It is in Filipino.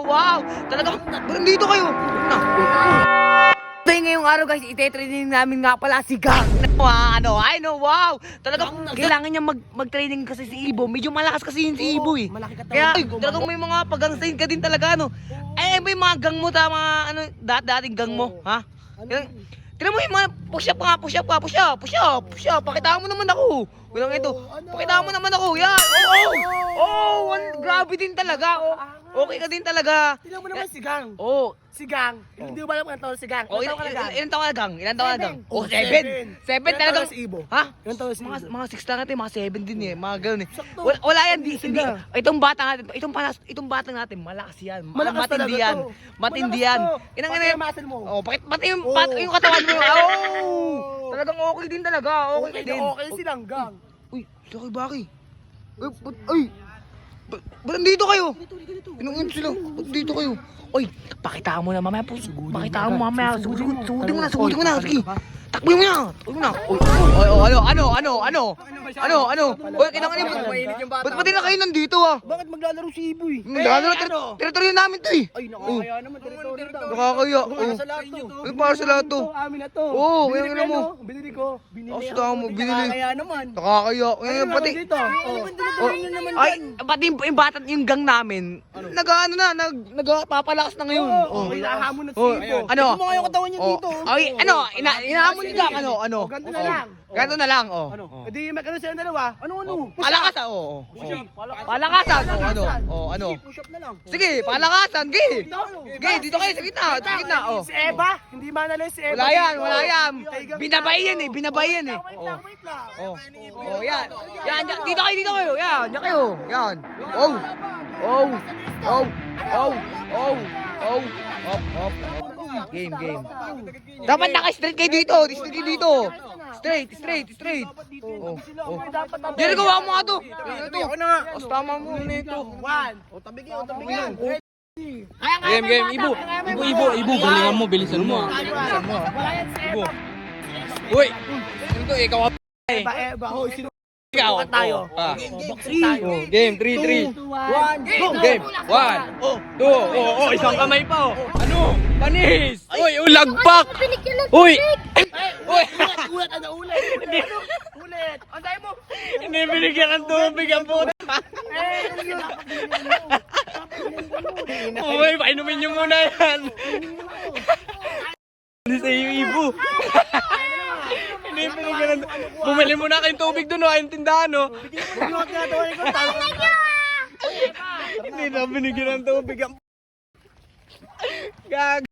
Wow! Talagang, nandito kayo! Tayo ngayong araw guys, ite-training namin nga pala si Gang. Wow, ano, I know, wow! Talagang kailangan niya mag, mag-training kasi si Ibo. Medyo malakas kasi yun si Ibo eh. malaki katawan. Kaya ay, talagang may mga pag-gangstayin ka din talaga, ano. Eh, may mga gang mo, tama, ano, dat dating gang mo, ha? Yung, Tignan mo yung mga push up nga, push up ka, push up, push up, push up. Pakitaan mo naman ako. Walang ito. Pakitaan mo naman ako. Yan. Oo. Oh, oh, one, grabe din talaga. Oh, okay ka din talaga. Tingnan mo naman si Gang. Oh. Si Gang. Hindi mo ba alam kung taon si Gang? Oh, Ilan taon ka ilan, taon ka gang? Ilan taon ka gang? Oh, Oh, seven. seven. Seven Ilan taon si Ibo? Ha? Ilan taon si Mga, Ibo? mga six lang natin, mga seven din eh. Mga ganun eh. Wala, wala yan, di, hindi. Itong bata natin, itong, panas, itong bata natin, malakas yan. Malakas matindi talaga yan. Matindi yan. Inang Pati ina yung muscle mo. Oh, bakit pati yung, pati yung katawan mo. Oh! Talagang okay din talaga. Okay, Okay din. okay silang Gang. Uy, Lucky Baki. Uy, ba't, ay. Ba't, ba't nandito kayo? Inungin sila. Ba't nandito kayo? Uy, pakita mo na mamaya po. Pakita mo mamaya. Sugudin mo na, sugudin mo na. Sige. Takbo mo na. Takbo mo na. Uy, uy, uy, ano, ano, ano, ano? Ano, ano? Uy, kinang ano Ba't pati na kayo nandito ah? Bakit maglalaro si Ibo eh? Lalo na teritoryo namin to eh. Ay, nakakaya naman. Teritoryo daw. Nakakaya. Para Oh. sa lahat to. Ano para sa lahat to? Amin na to. Oo, ko ano mo. oh. Binili ko. Binili ako. tama mo, binili. Nakakaya naman. Nakakaya. Ngayon Ano pati. dito? Oh. Oh, ay, pati yung, yung bata, yung gang namin, ano na, nag, nagpapalakas na ngayon. Oo, Oh. oh, hinahamon na si Oh, Ibo. ano? Tignan mo nga yung katawan niya Oh. dito. Ay, ano, ina, ni gang, ano, ano. Oh, ganito na Oh. lang. Ganito na lang, oh. Ano? Oh. Edi magkano sila dalawa? Ano ano? Palakas, ah, oo. Oh, oh. Palakasan, oh, ano, oh, ano. Push up na lang. Sige, palakasan, ano? Gi, dito kayo sa gitna, sa gitna, oh. Si Eva, hindi manalo si Eva. Wala yan, wala yan. Binabay yan eh, binabay yan eh. Wait Oh. lang, wait lang. Oh. Oh, yan. Yan. Dito kayo, dito kayo. Yan, yan kayo. Yan. Oh. Oh. Oh. Oh. Oh. Oh. Up, up, up. Game, game. Dapat naka-straight kayo dito. Straight kayo dito. Straight, straight, straight. Oh. Oh. Tabi. Jerry, gawa mo nga to. Ito. Ako na nga. Mas tama mo na ito. One. O tabi kayo, o tabi kayo. Game, game, Ibo. Ibo, Ibo, Ibo, galingan mo, bilisan mo. ah. Bilisan mo. Ibo. Eva. Uy, ito, ikaw Eva, Eva. Hoy, sino? Ikaw. Tayo. Ah. Oh, game, 3, 3. One. Go. Game, 1, 2, oh, oh, isang kamay pa, oh. Ano? Panis! Uy, ulagpak! Uy! Uy! Ulit, ano, ulit. Ulit. Ang sabi mo? Hindi binigyan ng tubig ang puta. Ano? Uy, painumin niyo muna yan. Hindi sa iyo, Ibo. Bumili muna kayong tubig doon, oh, ayong tindahan, oh. Hindi na binigyan ng tubig. Gag...